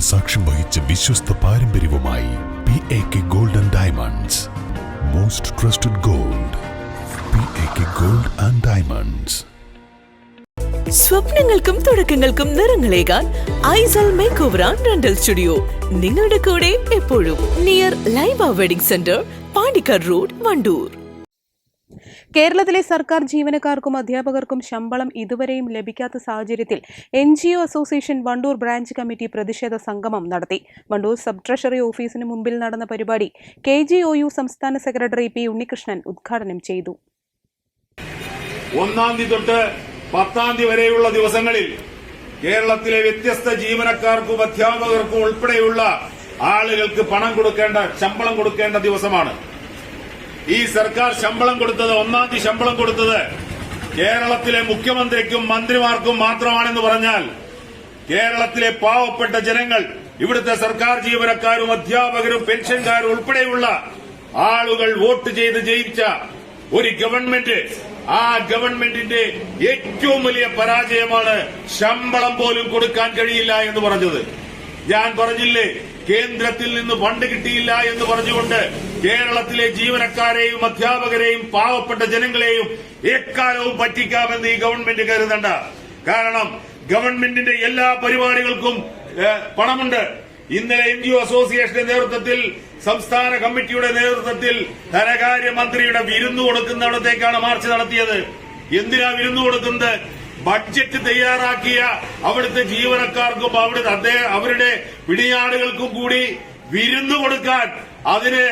സാക്ഷ്യം വഹിച്ച വിശ്വസ്ത പാരമ്പര്യവുമായി P A K gold and diamonds most trusted gold P A K gold and diamonds സ്വപ്നങ്ങൾക്കും തുടക്കങ്ങൾക്കും നിറങ്ങളേകാൻ Aisal makeover and rental studio നിങ്ങളുടെ കൂടെ എപ്പോഴും near Laiba wedding centre Pandikkad road Wandoor. കേരളത്തിലെ സർക്കാർ ജീവനക്കാർക്കും അധ്യാപകർക്കും ശമ്പളം ഇതുവരെയും ലഭിക്കാത്ത സാഹചര്യത്തിൽ N G O association Wandoor branch committee പ്രതിഷേധ സംഗമം നടത്തി. വണ്ടൂർ സബ് ട്രഷറി ഓഫീസിന് മുമ്പിൽ നടന്ന പരിപാടി കെ ജി ഒ യു സംസ്ഥാന സെക്രട്ടറി പി ഉണ്ണികൃഷ്ണൻ ഉദ്ഘാടനം ചെയ്തു. ഒന്നാം തീയതി തൊട്ട് പത്താം തീയതി വരെയുള്ള ദിവസങ്ങളിൽ കേരളത്തിലെ വ്യത്യസ്ത ജീവനക്കാർക്കും അധ്യാപകർക്കും ഉൾപ്പെടെയുള്ള ആളുകൾക്ക് പണം കൊടുക്കേണ്ട ശമ്പളം കൊടുക്കേണ്ട ദിവസമാണ്. ഈ സർക്കാർ ശമ്പളം കൊടുത്തത് ഒന്നാം തീയതി ശമ്പളം കൊടുത്തത് കേരളത്തിലെ മുഖ്യമന്ത്രിക്കും മന്ത്രിമാർക്കും മാത്രമാണെന്ന് പറഞ്ഞാൽ കേരളത്തിലെ പാവപ്പെട്ട ജനങ്ങൾ ഇവിടുത്തെ സർക്കാർ ജീവനക്കാരും അധ്യാപകരും പെൻഷൻകാരും ഉൾപ്പെടെയുള്ള ആളുകൾ വോട്ട് ചെയ്ത് ജയിച്ച ഒരു ഗവൺമെന്റ് ആ ഗവൺമെന്റിന്റെ ഏറ്റവും വലിയ പരാജയമാണ് ശമ്പളം പോലും കൊടുക്കാൻ കഴിയില്ല എന്ന് പറഞ്ഞത്. ഞാൻ പറഞ്ഞില്ലേ കേന്ദ്രത്തിൽ നിന്ന് ഫണ്ട് കിട്ടിയില്ല എന്ന് പറഞ്ഞുകൊണ്ട് കേരളത്തിലെ ജീവനക്കാരെയും അധ്യാപകരെയും പാവപ്പെട്ട ജനങ്ങളെയും എക്കാലവും പറ്റിക്കാമെന്ന് ഈ ഗവൺമെന്റ് കരുതണ്ട. കാരണം ഗവൺമെന്റിന്റെ എല്ലാ പരിപാടികൾക്കും പണമുണ്ട്. ഇന്നലെ എൻ ജി ഒ അസോസിയേഷന്റെ നേതൃത്വത്തിൽ സംസ്ഥാന കമ്മിറ്റിയുടെ നേതൃത്വത്തിൽ ധനകാര്യമന്ത്രിയുടെ വിരുന്നു കൊടുക്കുന്നിടത്തേക്കാണ് മാർച്ച് നടത്തിയത്. എന്തിനാ വിരുന്നു കൊടുക്കുന്നത്? ബഡ്ജറ്റ് തയ്യാറാക്കിയ അവിടുത്തെ ജീവനക്കാർക്കും അവിടുത്തെ അവരുടെ പിടിയാടുകൾക്കും കൂടി വിരുന്നു കൊടുക്കാൻ അതിന്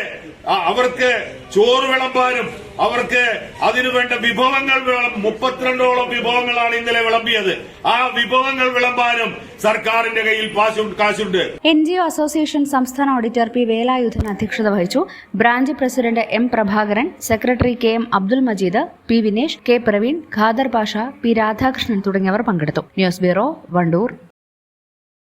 അവർക്ക് ചോറ് വിളമ്പാനും അവർക്ക് അതിനുവേണ്ട വിഭവങ്ങൾ മുപ്പത്തിരണ്ടോളം വിഭവങ്ങളാണ് ഇന്നലെ വിളമ്പിയത്. ആ വിഭവങ്ങൾ വിളമ്പാനും സർക്കാരിന്റെ കയ്യിൽ കാശുണ്ട്. എൻ ജി ഒ അസോസിയേഷൻ സംസ്ഥാന ഓഡിറ്റർ പി വേലായുധൻ അധ്യക്ഷത വഹിച്ചു. Branch president M Prabhakaran secretary K M Abdul Majeed P Vinesh K Praveen Khader Pasha P Radhakrishnan തുടങ്ങിയവർ പങ്കെടുത്തു. News bureau Wandoor.